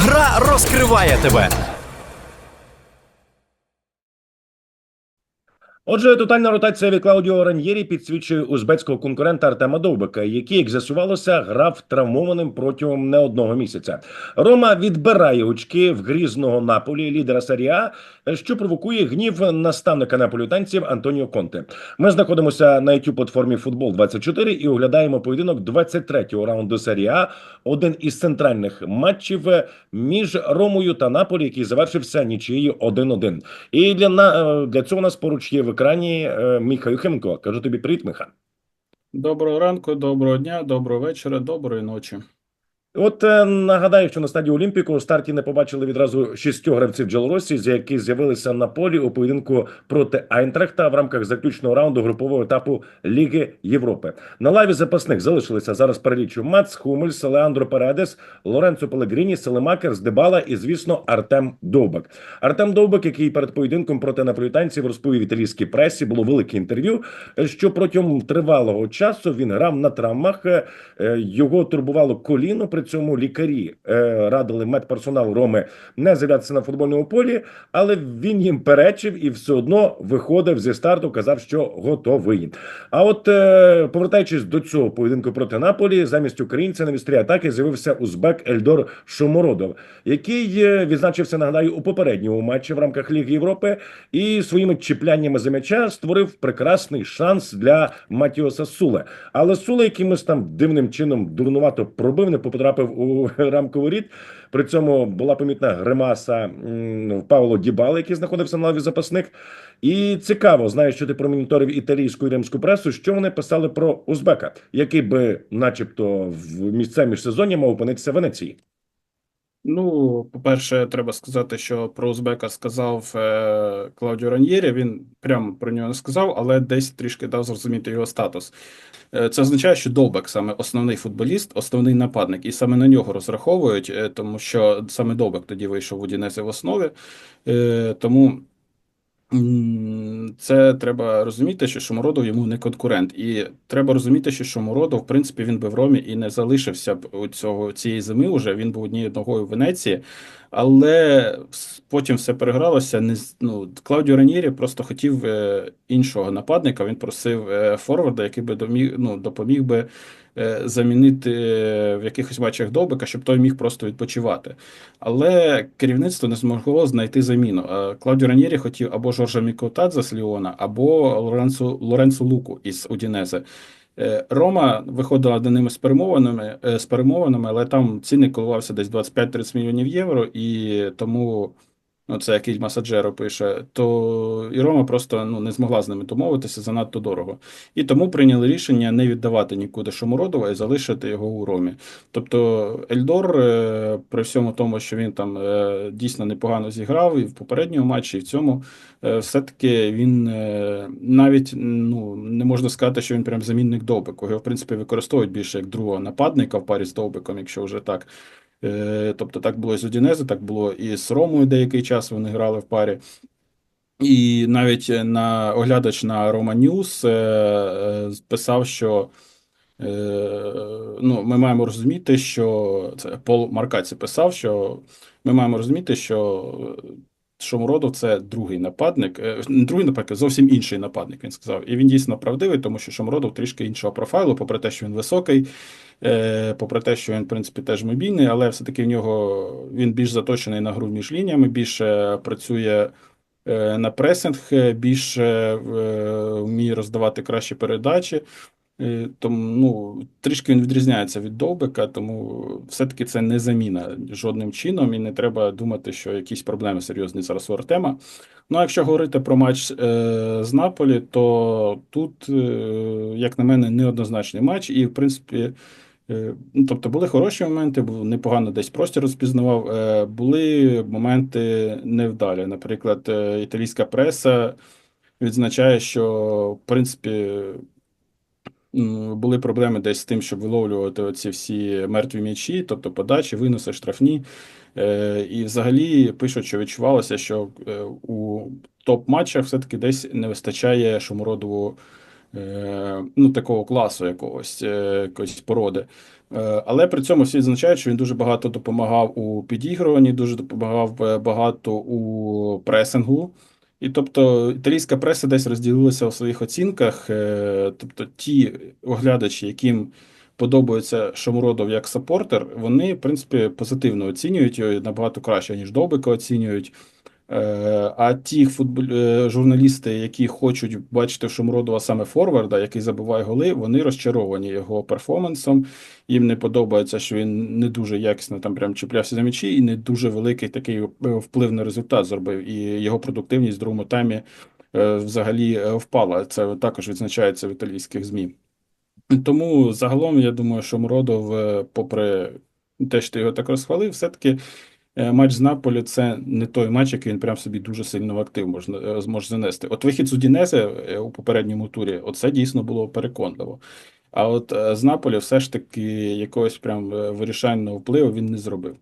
Гра розкриває тебе. Отже, тотальна ротація від Клаудіо Раньєрі підсвічує узбецького конкурента Артема Довбика, який, як з'ясувалося, грав травмованим протягом не одного місяця. Рома відбирає очки в грізного Наполі, лідера серії що провокує гнів наставника наполітанців Антоніо Конте. Ми знаходимося на youtube платформі Футбол 24 і оглядаємо поєдинок 23-го раунду серії один із центральних матчів між Ромою та Наполі, який завершився нічиєю 1-1. І для на е, для цього нас поруч є екрані е, Міха Юхимко. Кажу тобі привіт, Миха. Доброго ранку, доброго дня, доброго вечора, доброї ночі. От е, нагадаю, що на стадії Олімпіку у старті не побачили відразу шістьох гравців Джелоросі, з які з'явилися на полі у поєдинку проти Айнтрахта в рамках заключного раунду групового етапу Ліги Європи. На лаві запасних залишилися зараз перелічу Мац, Хумельс, Леандро Передес, Лоренцо Пелегріні, Селемакер, Дебала і, звісно, Артем Довбак. Артем Довбак, який перед поєдинком проти наполітанців розповів італійській пресі, було велике інтерв'ю, що протягом тривалого часу він грав на травмах. е, Його турбувало коліно. При цьому лікарі е, радили медперсоналу Роми не з'являтися на футбольному полі, але він їм перечив і все одно виходив зі старту, казав, що готовий. А от е, повертаючись до цього поєдинку проти Наполі, замість українця на вістрі атаки з'явився узбек Ельдор Шомородов, який е, відзначився, нагадаю, у попередньому матчі в рамках Ліги Європи і своїми чіпляннями за м'яча створив прекрасний шанс для Матіоса Суле. Але Суле якимось там дивним чином дурнувато пробив, не потрапив у рамку воріт. При цьому була помітна гримаса Павло Дібала, який знаходився на лаві запасних. І цікаво, знаєш, що ти промоніторив італійську і римську пресу, що вони писали про Узбека, який би, начебто, в місце міжсезоння мав опинитися в Венеції. Ну, по-перше, треба сказати, що про Узбека сказав е, Клаудіо Раньєрі. Він прямо про нього не сказав, але десь трішки дав зрозуміти його статус. Е, це означає, що Довбек саме основний футболіст, основний нападник, і саме на нього розраховують, е, тому що саме Довбек тоді вийшов у Удінезе в основі. Е, тому це треба розуміти, що Шумородов йому не конкурент. І треба розуміти, що Шумородов, в принципі, він би в Ромі і не залишився б у цього цієї зими. Уже він був однією ногою в Венеції, але потім все перегралося. Не ну, Клаудіо Раньєрі просто хотів е, іншого нападника. Він просив е, форварда, який би доміг, ну, допоміг би е, замінити в якихось матчах Довбика, щоб той міг просто відпочивати. Але керівництво не змогло знайти заміну. Клаудіо Раньєрі хотів або Жоржа Мікотадзе з Ліона, або Лоренцо, Лоренцо Луку із Удінезе. Е, Рома виходила до ними з перемовинами, е, з перемовинами, але там цінник коливався десь 25-30 мільйонів євро, і тому ну, це якийсь масаджеро пише, то і Рома просто ну, не змогла з ними домовитися занадто дорого. І тому прийняли рішення не віддавати нікуди Шомородова і залишити його у Ромі.Тобто Ельдор, е, при всьому тому, що він там е, дійсно непогано зіграв і в попередньому матчі, і в цьому, е, все-таки він навіть ну, не можна сказати, що він прям замінник Довбику. Його, в принципі, використовують більше як другого нападника в парі з Довбиком, якщо вже так. Е, Тобто так було і з Удінезе, так було і з Ромою деякий час вони грали в парі. І навіть на оглядач на Roma News е, е, писав, що е, ну, ми маємо розуміти, що це Пол Маркаці писав, що ми маємо розуміти, що Шомородов це другий нападник, е, не другий нападник, зовсім інший нападник, він сказав. І він дійсно правдивий, тому що Шомородов трішки іншого профайлу, попри те, що він високий, е, попри те, що він, в принципі, теж мобільний, але все-таки в нього він більш заточений на гру між лініями, більше працює е, на пресинг, е, більше е, вміє роздавати кращі передачі. Е, Тому ну, трішки він відрізняється від Довбика, тому все-таки це не заміна жодним чином, і не треба думати, що якісь проблеми серйозні зараз у Артема. Ну, а якщо говорити про матч е, з Наполі, то тут, е, як на мене, неоднозначний матч, і в принципі. Е, Ну, тобто були хороші моменти, був непогано десь простір розпізнавав. е, Були моменти невдалі. Наприклад, е, італійська преса відзначає, що в принципі були проблеми десь з тим, щоб виловлювати оці всі мертві м'ячі, тобто подачі, виноси, штрафні. І взагалі пишуть, що відчувалося, що у топ-матчах все-таки десь не вистачає Шумородову ну, такого класу якогось, е, якоїсь породи. Е, Але при цьому всі відзначають, що він дуже багато допомагав у підігруванні, дуже допомагав е, багато у пресингу. І тобто італійська преса десь розділилася у своїх оцінках. Е, Тобто ті оглядачі, яким подобається Шомуродов як саппортер, вони, в принципі, позитивно оцінюють його набагато краще, ніж Довбика оцінюють. Е, А ті футбол... е, журналісти, які хочуть бачити Шумродова саме форварда, який забиває голи, вони розчаровані його перформансом. Їм не подобається, що він не дуже якісно там прям чіплявся за м'ячі, і не дуже великий такий е, вплив на результат зробив. І його продуктивність в другому таймі взагалі впала. Це також відзначається в італійських ЗМІ. Тому загалом я думаю, що Муродов, попри те, що ти його так розхвалив, все-таки матч з Наполі це не той матч, який він прям собі дуже сильно в актив можна, е, зможе занести. От вихід з Удінезе е, у попередньому турі, оце дійсно було переконливо. А от е, з Наполі все ж таки якогось прям е, вирішального впливу він не зробив.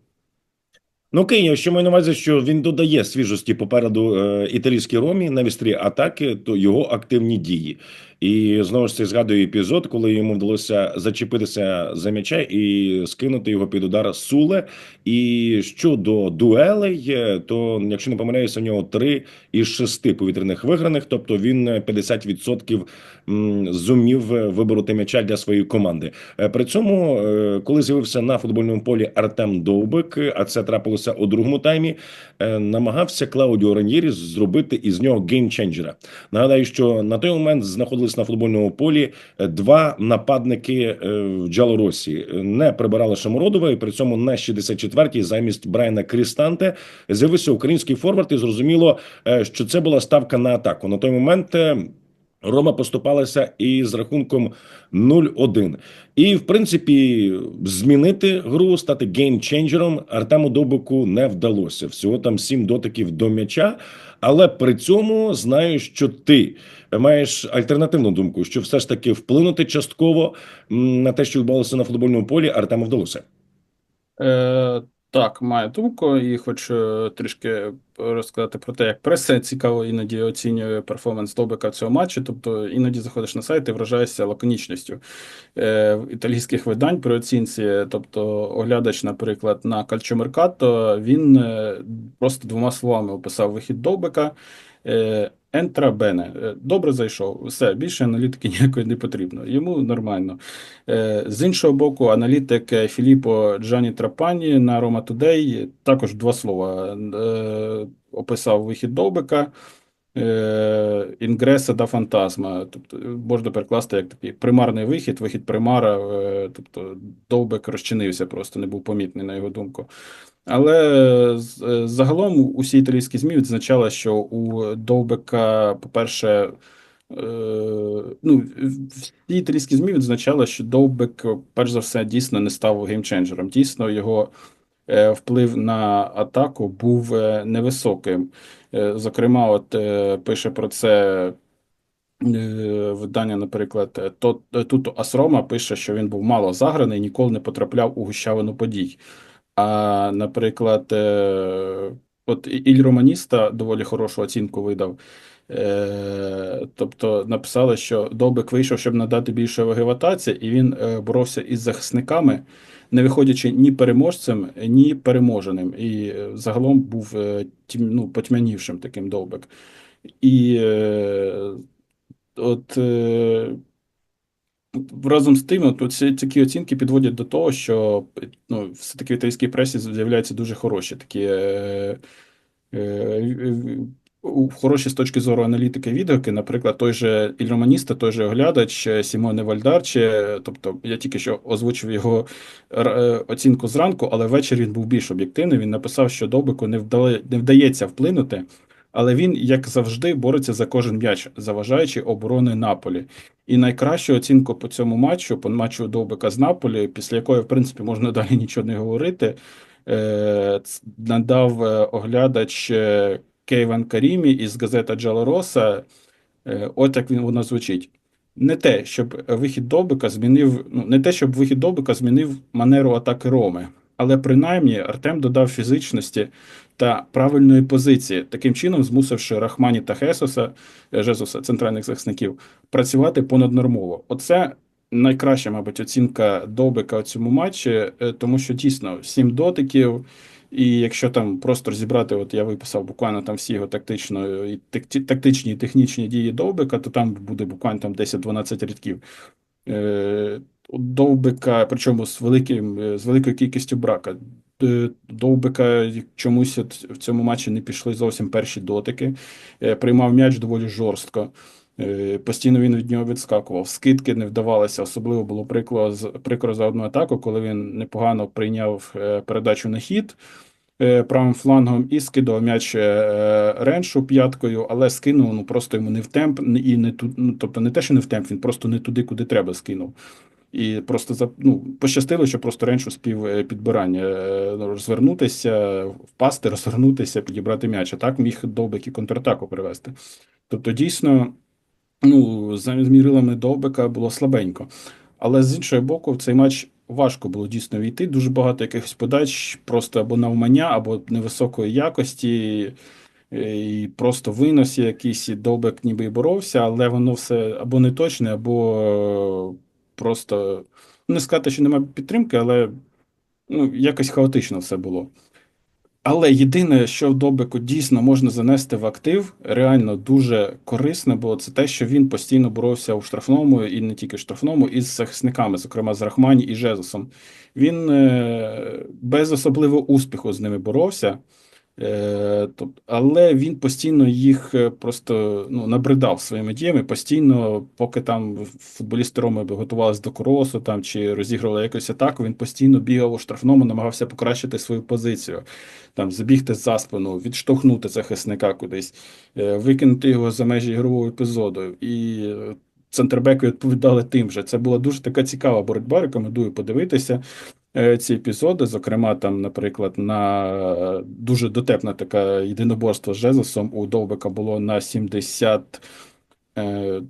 Ну, я ще маю на увазі, що він додає свіжості попереду е, італійській ромі на вістрі атаки, то його активні дії. І знову ж таки згадую епізод, коли йому вдалося зачепитися за м'яча і скинути його під удар Суле. І щодо дуелей, то якщо не помиляюся, у нього три із шести повітряних виграних, тобто він е, 50% зумів вибороти м'яча для своєї команди. Е, При цьому, е, коли з'явився на футбольному полі Артем Довбик, а це трапилося у другому таймі, е, намагався Клаудіо Раньєрі зробити із нього геймченджера. Нагадаю, що на той момент знаходились на футбольному полі е, два нападники е, в Джалоросі. Не прибирали Шамородова, і при цьому на 64-й замість Брайана Крістанте з'явився український форвард, і зрозуміло, е, що це була ставка на атаку. На той момент. Рома поступалася із рахунком 0-1. І, в принципі, змінити гру, стати геймченджером Артему Довбику не вдалося. Всього там сім дотиків до м'яча. Але при цьому знаю, що ти маєш альтернативну думку, що все ж таки вплинути частково на те, що відбувалося на футбольному полі, Артему вдалося. Е, так, маю думку, і хочу трішки розказати про те, як преса цікаво іноді оцінює перформанс Добика в цьому матчі. Тобто іноді заходиш на сайт і вражаєшся лаконічністю е, італійських видань при оцінці. Тобто, оглядач, наприклад, на Кальчомеркато, він е, просто двома словами описав вихід Довбика. Е, Ентра Бене. Е, Добре зайшов. Все, більше аналітики ніякої не потрібно. Йому нормально. Е, З іншого боку, аналітик Філіппо Джані Трапані на Roma Today також два слова описав вихід Довбика. Е, Інгреса да фантазма, тобто можна перекласти як такий примарний вихід, вихід примара, е, тобто Довбик розчинився, просто не був помітний, на його думку. Але е, загалом усі італійські ЗМІ відзначали, що у Довбика, по-перше, ну, всі італійські ЗМІ відзначали, що Довбик, перш за все, дійсно не став геймченджером. Дійсно, його вплив на атаку був е, невисоким. Е, Зокрема, от е, пише про це е, видання, наприклад, е, е, Туто Асрома пише, що він був мало заграний, ніколи не потрапляв у гущавину подій. А, наприклад, е, от Іль Романіста доволі хорошу оцінку видав. Е, тобто написали, що Довбик вийшов, щоб надати більше ваги в атаці, і він е, боровся із захисниками, не виходячи ні переможцем, ні переможеним. І е, загалом був е, ну, потьмянівшим таким Довбик. І е, от разом з тим, от ці такі оцінки підводять до того, що ну, все-таки в італійській пресі з'являються дуже хороші такі хороші з точки зору аналітики відгуки. Наприклад, той же Ільроманіста, той же оглядач е, Сімоне Вальдарче, тобто я тільки що озвучив його е, оцінку зранку, але ввечері він був більш об'єктивний. Він написав, що Довбику не вдали, не вдається вплинути. Але він, як завжди, бореться за кожен м'яч, заважаючи оборони Наполі. І найкращу оцінку по цьому матчу, по матчу Довбика з Наполі, після якої, в принципі, можна далі нічого не говорити, е, надав оглядач Кейван Карімі із газета Джалороса. Е, От як він вона звучить. Не те, щоб вихід Довбика змінив, ну, не те, щоб вихід Довбика змінив манеру атаки Роми, але принаймні Артем додав фізичності та правильної позиції, таким чином змусивши Рахмані та Хесуса, е, Жезуса, центральних захисників, працювати понаднормово. Оце найкраща, мабуть, оцінка Довбика у цьому матчі, е, тому що дійсно сім дотиків. І якщо там просто розібрати, от я виписав буквально там всі його тактично, і тактичні і технічні дії Довбика, то там буде буквально там 10-12 рядків. Е, Довбика, причому з великим, е, з великою кількістю брака. Е, Довбика чомусь в цьому матчі не пішли зовсім перші дотики. Приймав м'яч доволі жорстко. Е, Постійно він від нього відскакував. Скидки не вдавалися. Особливо було прикро, прикро за одну атаку, коли він непогано прийняв е, передачу на хід е, правим флангом і скидав м'яч Реншу п'яткою, але скинув ну просто йому не в темп, і не ту, ну, тобто не те, що не в темп, він просто не туди, куди треба скинув. І просто ну, пощастило, що просто Ренш успів е, підбирання розвернутися, впасти, розвернутися, підібрати м'яч. А так міг Довбик і контратаку привести. Тобто, дійсно, ну, за мірилами Довбика було слабенько. Але з іншого боку, в цей матч важко було дійсно війти. Дуже багато якихось подач, просто або навмання, або невисокої якості, е, і просто винос якийсь, і Довбик ніби і боровся, але воно все або не точне, або е, просто ну, не сказати, що немає підтримки, але ну, якось хаотично все було. Але єдине, що в Добику дійсно можна занести в актив, реально дуже корисне було, це те, що він постійно боровся у штрафному і не тільки в штрафному, із захисниками, зокрема з Рахмані і Жезусом. Він е, без особливого успіху з ними боровся. Е, але він постійно їх е, просто ну, набридав своїми діями. Постійно, поки там футболісти Роми готувалися до кросу там чи розігрували якусь атаку, він постійно бігав у штрафному, намагався покращити свою позицію, там забігти за спину, відштовхнути захисника кудись, е, викинути його за межі ігрового епізоду. І центрбеки відповідали тим же. Це була дуже така цікава боротьба. Рекомендую подивитися ці епізоди. Зокрема, там, наприклад, на е, дуже дотепне таке єдиноборство з Жезусом у Довбика було на 70. е,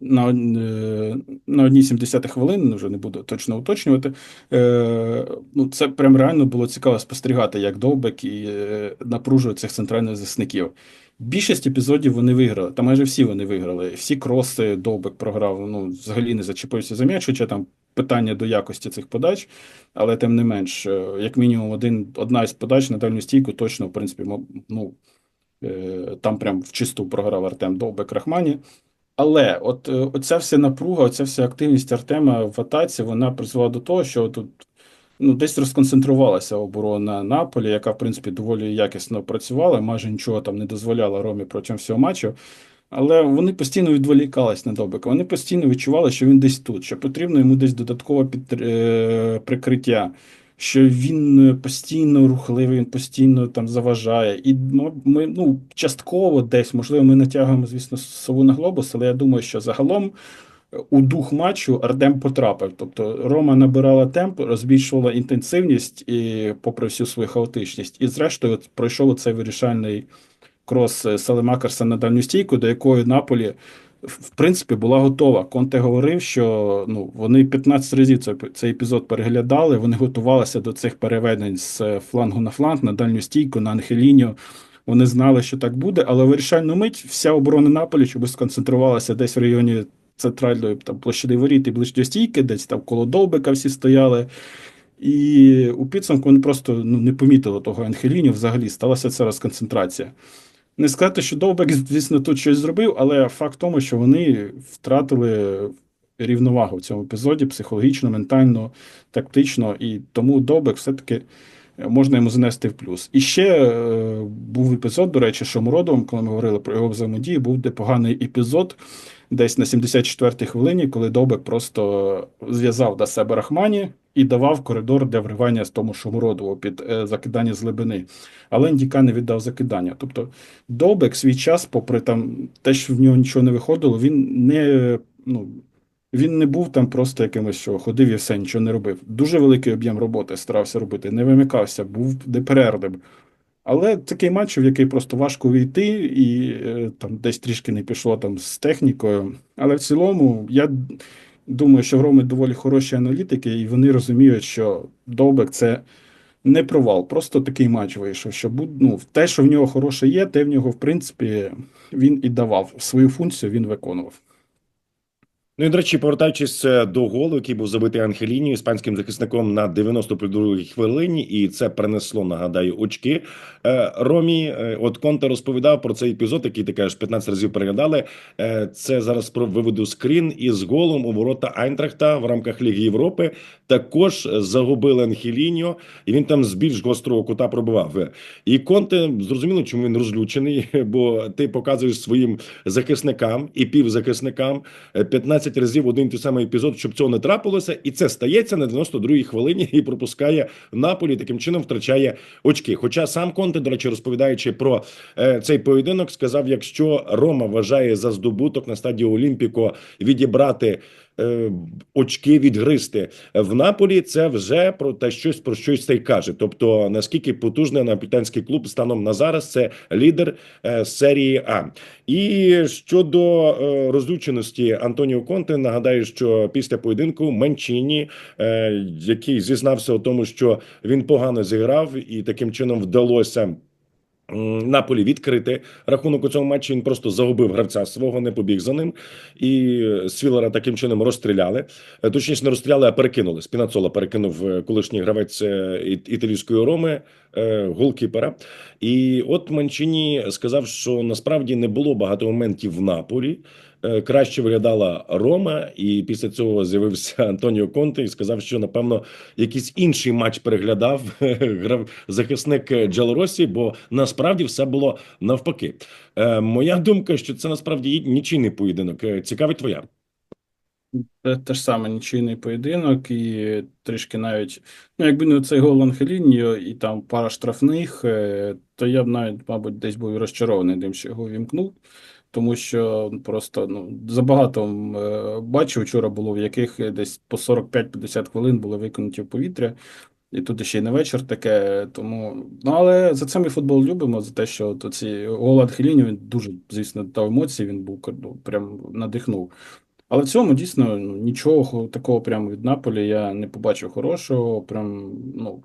На, е, на одній 70 хвилин, вже не буду точно уточнювати. Е, ну, це прям реально було цікаво спостерігати, як Довбик і е, напружує цих центральних захисників. Більшість епізодів вони виграли, та майже всі вони виграли. Всі кроси Довбик програв, ну, взагалі не зачепився за м'яч, хоча там питання до якості цих подач, але тим не менш, е, як мінімум, один, одна із подач на дальню стійку точно, в принципі, ну, е, там прям в чисту програв Артем Довбик Рахмані. Але от е, оця вся напруга, оця вся активність Артема в атаці, вона призвела до того, що тут ну, десь розконцентрувалася оборона Наполі, яка, в принципі, доволі якісно працювала, майже нічого там не дозволяла Ромі протягом всього матчу. Але вони постійно відволікались на Довбика. Вони постійно відчували, що він десь тут, що потрібно йому десь додаткове підтр- е, прикриття, що він постійно рухливий, він постійно там заважає. І ми, ну, частково десь, можливо, ми натягуємо, звісно, сову на глобус, але я думаю, що загалом у дух матчу Ардем потрапив. Тобто Рома набирала темп, розбільшувала інтенсивність і попри всю свою хаотичність. І зрештою пройшов цей вирішальний крос е, Салемакерса на дальню стійку, до якої Наполі в принципі була готова. Конте говорив, що ну вони 15 разів цей, цей епізод переглядали. Вони готувалися до цих переведень з е, флангу на фланг, на дальню стійку, на Анхеліньо. Вони знали, що так буде, але вирішальну мить вся оборона Наполі чомусь сконцентрувалася десь в районі центральної там площади воріт і ближче стійки, десь там коло Довбика всі стояли. І у підсумку вони просто ну, не помітили того Анхеліньо взагалі. Сталася ця розконцентрація. Не сказати, що Довбек, звісно, тут щось зробив, але факт в тому, що вони втратили рівновагу в цьому епізоді психологічно, ментально, тактично, і тому Довбек все-таки е, можна йому занести в плюс. І ще е, був епізод, до речі, Шомородовим, коли ми говорили про його взаємодію, був непоганий епізод десь на 74-й хвилині, коли Довбек просто зв'язав до себе Рахмані і давав коридор для вривання з тому Шомородову під е, закидання з глибини. Але Індіка не віддав закидання. Тобто Довбек свій час, попри там те, що в нього нічого не виходило, він не, ну, він не був там просто якимось, що ходив і все, нічого не робив. Дуже великий об'єм роботи старався робити, не вимикався, був неперервним. Але такий матч, в який просто важко війти, і е, там десь трішки не пішло там з технікою. Але в цілому, я думаю, що в Роми доволі хороші аналітики, і вони розуміють, що Довбек це не провал, просто такий матч вийшов. Що ну, те, що в нього хороше є, те в нього, в принципі, він і давав. Свою функцію він виконував. Ну і до речі, повертаючись е, до голу, який був забитий Анхеліні іспанським захисником на 92-й хвилині, і це принесло, нагадаю, очки Е, Ромі. е, От Конте розповідав про цей епізод, який ти кажеш, 15 разів переглядали. Це зараз про виведу скрін із голом у ворота Айнтрахта в рамках Ліги Європи. Також загубили Анхеліньо, і він там з більш гострого кута пробивав. Е, І Конте зрозуміло, чому він розлючений, бо ти показуєш своїм захисникам і півзахисникам е, 15 разів один той самий епізод, щоб цього не трапилося, і це стається на 92-й хвилині і пропускає Наполі. Таким чином втрачає очки. Хоча сам Конте, до речі, розповідаючи про е, цей поєдинок, сказав: якщо Рома вважає за здобуток на стадії Олімпіко відібрати. Е, Очки відгризти в Наполі, це вже про те щось про щось цей каже. Тобто, наскільки потужний напітанський клуб станом на зараз це лідер е, серії А. І щодо е, розлюченості Антоніо Конте, нагадаю, що після поєдинку Манчіні, е, який зізнався у тому, що він погано зіграв, і таким чином вдалося. М, Наполі відкрити рахунок у цьому матчі. Він просто загубив гравця свого, не побіг за ним. І Свілера таким чином розстріляли. Е, Точніше, не розстріляли, а перекинули. Спінацола перекинув е, колишній гравець е, італійської роми голкіпера. І от Манчині сказав, що насправді не було багато моментів в Наполі. Е, Краще виглядала Рома, і після цього з'явився Антоніо Конте і сказав, що напевно якийсь інший матч переглядав грав захисник Джалоросі, бо насправді все було навпаки. Е, Моя думка, що це насправді нічийний поєдинок. Е, Цікавить твоя. Те, те ж саме нічийний поєдинок, і трішки навіть, ну, якби не цей гол Анхеліньо і там пара штрафних, то я б навіть, мабуть, десь був розчарований тим, що його вімкнув. Тому що просто ну, забагато е, бачив вчора було, в яких десь по 45-50 хвилин були викинуті в повітря. І тут ще й не вечір таке, тому. Ну, але за це ми футбол любимо, за те, що от ці гол Анхеліні, він дуже, звісно, дав емоції, він був ну, прям надихнув. Але в цьому дійсно ну, нічого такого прямо від Наполі я не побачив хорошого. Прям, ну,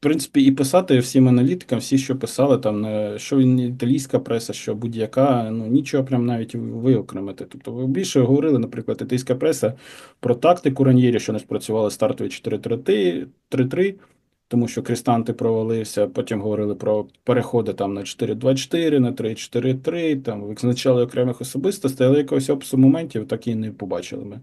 принципі, і писати всім аналітикам, всі, що писали, там, що італійська преса, що будь-яка, ну нічого прям навіть виокремити. Тобто ви більше говорили, наприклад, італійська преса про тактику Раньєрі, що не спрацювали стартові 4-3, тому що Крістанти провалився, потім говорили про переходи там на 4-2-4, на 3-4-3, там визначали окремих особистостей, але якогось опису моментів так і не побачили ми.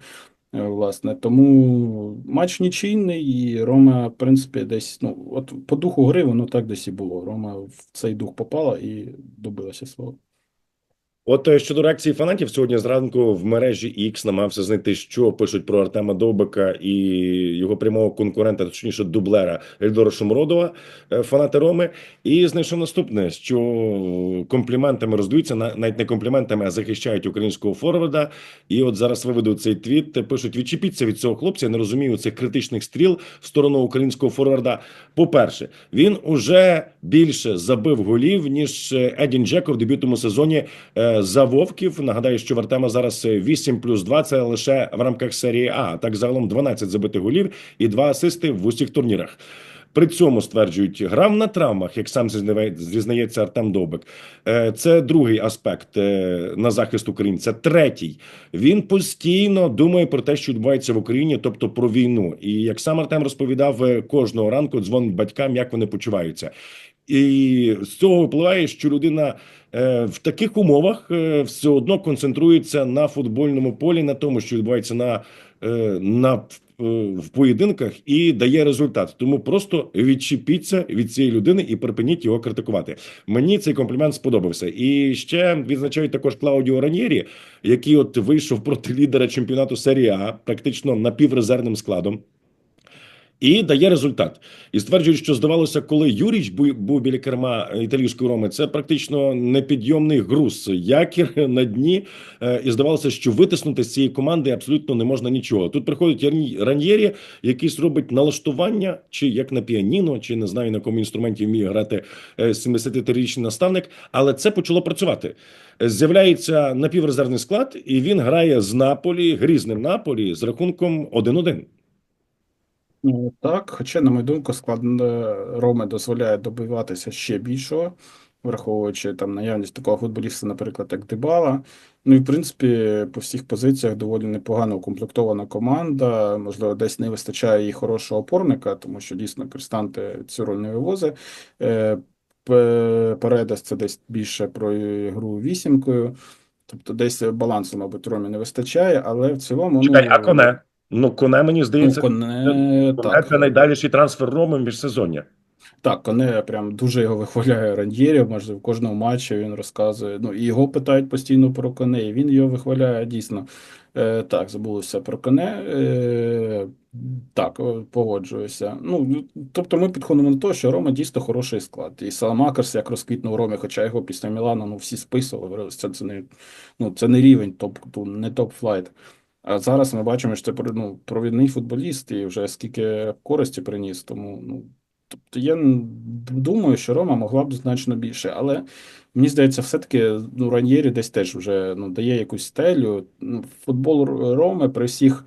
Е, Власне, тому матч нічийний, і Рома, в принципі, десь, ну, от по духу гри воно так десь і було. Рома в цей дух попала і добилася свого. От е, щодо реакції фанатів, сьогодні зранку в мережі X намагався знайти, що пишуть про Артема Довбика і його прямого конкурента, точніше дублера Ельдора Шумродова, е, фанати Роми, і знайшов наступне: що компліментами роздаються, на- навіть не компліментами, а захищають українського форварда. І от зараз виведу цей твіт. Пишуть: відчепіться від цього хлопця. Я не розумію цих критичних стріл в сторону українського форварда. По-перше, він уже більше забив голів ніж е, Едін Джеко в дебютному сезоні е, за Вовків. Нагадаю, що в Артема зараз е, 8 плюс 2 – це лише в рамках серії А. Так загалом 12 забитих голів і 2 асисти в усіх турнірах. При цьому стверджують, грав на травмах, як сам зізнається Артем Довбик. Е, Це другий аспект е, на захист українця. Третій він постійно думає про те, що відбувається в Україні, тобто про війну. І як сам Артем розповідав, е, кожного ранку дзвонить батькам, як вони почуваються. І з цього випливає, що людина е, в таких умовах е, все одно концентрується на футбольному полі, на тому, що відбувається на, е, на в поєдинках, і дає результат. Тому просто відчепіться від цієї людини і припиніть його критикувати. Мені цей комплімент сподобався. І ще відзначають також Клаудіо Раньєрі, який от вийшов проти лідера чемпіонату серії А, практично напіврезервним складом. І дає результат. І стверджують, що здавалося, коли Юріч був біля керма італійської роми, це практично непідйомний груз, якір на дні. Е, І здавалося, що витиснути з цієї команди абсолютно не можна нічого. Тут приходить Раньєрі, якийсь робить налаштування, чи як на піаніно, чи не знаю на якому інструменті вміє грати е, 73-річний наставник, але це почало працювати. Е, З'являється напіврезервний склад, і він грає з Наполі, грізним Наполі з рахунком 1-1. Ну, так, хоча, на мою думку, склад е, Роми дозволяє добиватися ще більшого. враховуючи там наявність такого футболіста, наприклад, як Дебала. Ну і в принципі, по всіх позиціях доволі непогано укомплектована команда. Можливо, десь не вистачає і хорошого опорника, тому що дійсно Кристанте цю роль не вивозить. Е, П- Паредес це десь більше про гру вісімкою. Тобто десь балансу, мабуть, Ромі не вистачає, але в цілому. Чекай, ну, а коне? Ну, коне, мені Ну, здається, коне, коне так. це найдальший трансфер Роми міжсезоння. Так, Коне прям дуже його вихваляє Раньєрі, майже в кожному матчі він розказує. Ну, і його питають постійно про коне, і він його вихваляє дійсно. Е, так, забулося про коне. Е, так, погоджуюся. Ну, тобто ми підходимо до того, що Рома дійсно хороший склад. І Саламакерс як розквітнув Ромі, хоча його після Мілану ну, всі списували, це, це, не, ну, це не рівень, топ, не топ-флайт. А зараз ми бачимо, що це ну, провідний футболіст і вже скільки користі приніс. Тому ну, Тобто я думаю, що Рома могла б значно більше, але мені здається, все-таки ну, Раньєрі десь теж вже ну, дає якусь стелю. Ну, Футбол Роми при всіх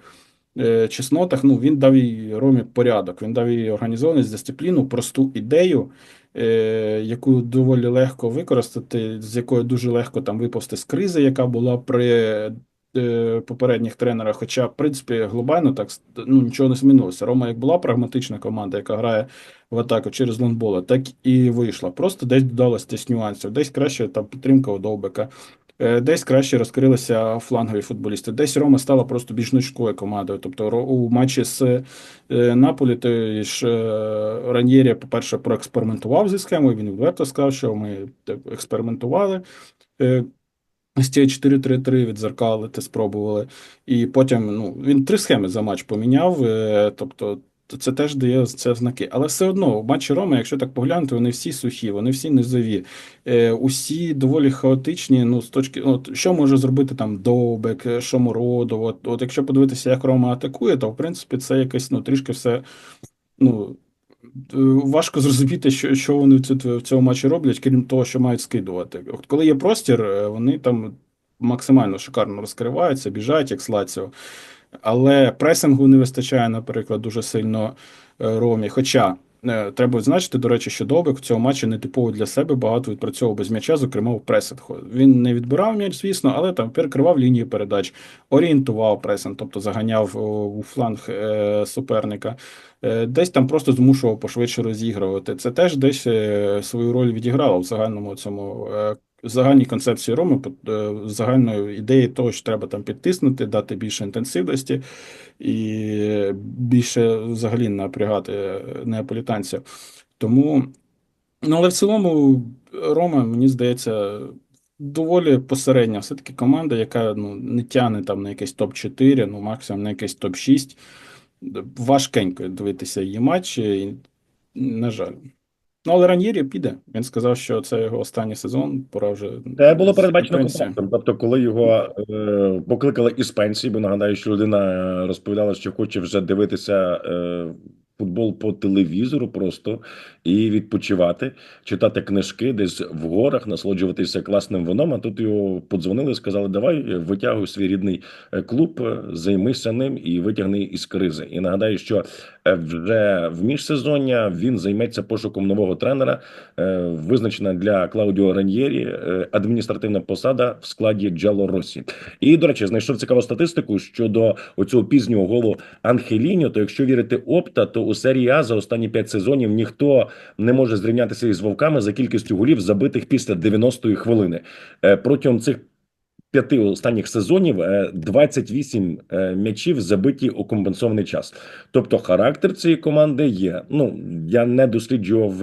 е, чеснотах, ну, він дав і Ромі порядок, він дав і організованість, дисципліну, просту ідею, е, яку доволі легко використати, з якою дуже легко там виповзти з кризи, яка була при попередніх тренерах. Хоча, в принципі, глобально так ну, нічого не змінилося. Рома як була прагматична команда, яка грає в атаку через лонбола, так і вийшла. Просто десь додалось десь нюансів, десь краще там підтримка у Довбека, е, десь краще розкрилися флангові футболісти, десь Рома стала просто більш гнучкою командою. Тобто у матчі з е, Наполі той ж е, Раньєрі, по-перше, проекспериментував зі схемою. Він відверто сказав, що ми експериментували. Цієї 4-3-3 відзеркалити спробували. І потім ну, він три схеми за матч поміняв. е, Тобто це теж дає це знаки. Але все одно в матчі Роми, якщо так поглянути, вони всі сухі, вони всі низові, е, усі доволі хаотичні. Ну, з точки, от, що може зробити там Довбек, е, Шомородов. От, от якщо подивитися, як Рома атакує, то в принципі це якесь ну, трішки все. Ну, важко зрозуміти, що, що вони в цьому матчі роблять, крім того, що мають скидувати. От коли є простір, е, вони там максимально шикарно розкриваються, біжать, як Слаціо. Але пресингу не вистачає, наприклад, дуже сильно е, Ромі. Хоча е, треба відзначити, до речі, що Довбик в цьому матчі не типово для себе багато відпрацьовував без м'яча, зокрема в пресингу. Він не відбирав м'яч, звісно, але там перекривав лінії передач, орієнтував пресинг, тобто заганяв у фланг е, суперника. Е, Десь там просто змушував пошвидше розігрувати. Це теж десь е, свою роль відіграло в загальному цьому е, загальній концепції Роми, е, загальної ідеї того, що треба там підтиснути, дати більше інтенсивності і більше взагалі напрягати неаполітанців. Тому, ну але в цілому, Рома, мені здається, доволі посередня. Все-таки команда, яка ну, не тягне там на якийсь топ-4, ну максимум на якийсь топ-6. Важкенько дивитися її матчі, на жаль. Ну, але Раньєрі піде. Він сказав, що це його останній сезон, пора вже. Це було передбачено контрактом. Тобто, коли його е, покликали із пенсії, бо нагадаю, що людина е, розповідала, що хоче вже дивитися е, футбол по телевізору просто і відпочивати, читати книжки десь в горах, насолоджуватися класним вином. А тут його подзвонили сказали: Давай витягуй свій рідний е, клуб, е, займися ним і витягни із кризи. І нагадаю, що е, вже в міжсезоння він займеться пошуком нового тренера. Е, Визначена для Клаудіо Раньєрі е, адміністративна посада в складі Джало Росі. І, до речі, знайшов цікаву статистику щодо оцього пізнього голу Анхеліньо. То якщо вірити Опта, то у серії А за останні п'ять сезонів ніхто не може зрівнятися із вовками за кількістю голів, забитих після 90-ї хвилини. Е, Протягом цих п'яти останніх сезонів е, 28 е, м'ячів забиті у компенсований час. Тобто характер цієї команди є. Ну я не досліджував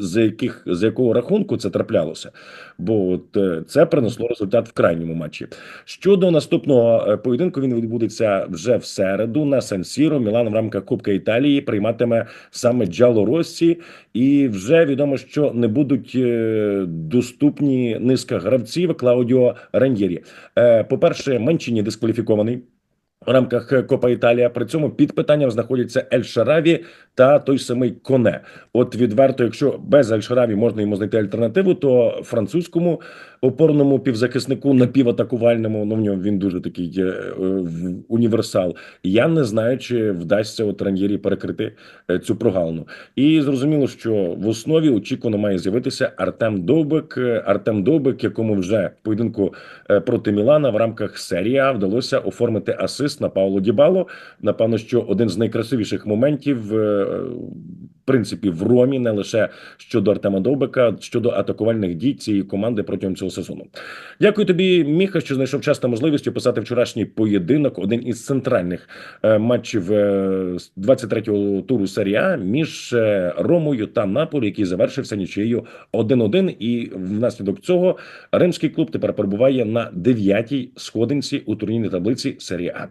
з яких з якого рахунку це траплялося, бо от е, це принесло результат в крайньому матчі. Щодо наступного е, поєдинку, він відбудеться вже в середу на Сан-Сіро. Мілан в рамках Кубка Італії прийматиме саме Джало Россі, і вже відомо, що не будуть е, доступні низка гравців Клаудіо Раньєрі. По перше, Манчині дискваліфікований. В рамках Копа Італія. При цьому під питанням знаходяться Ель Шараві та той самий Коне. От відверто, якщо без Ель Шараві можна йому знайти альтернативу, то французькому опорному півзахиснику напіватакувальному, ну в ньому він дуже такий е, е, універсал. Я не знаю, чи вдасться от Ран'єрі перекрити е, цю прогалину. І зрозуміло, що в основі очікувано має з'явитися Артем Довбик. Е, Артем Довбик, якому вже поєдинку проти Мілана в рамках серії вдалося оформити асист на Пауло Дібало. Напевно, що один з найкрасивіших моментів, принципі, в Ромі, не лише щодо Артема Довбика, щодо атакувальних дій цієї команди протягом цього сезону. Дякую тобі, Міха, що знайшов час та можливість описати вчорашній поєдинок, один із центральних е, матчів е, з 23-го туру серії А між е, Ромою та Наполі, який завершився нічиєю 1-1. І внаслідок цього римський клуб тепер перебуває на дев'ятій сходинці у турнірній таблиці серії А.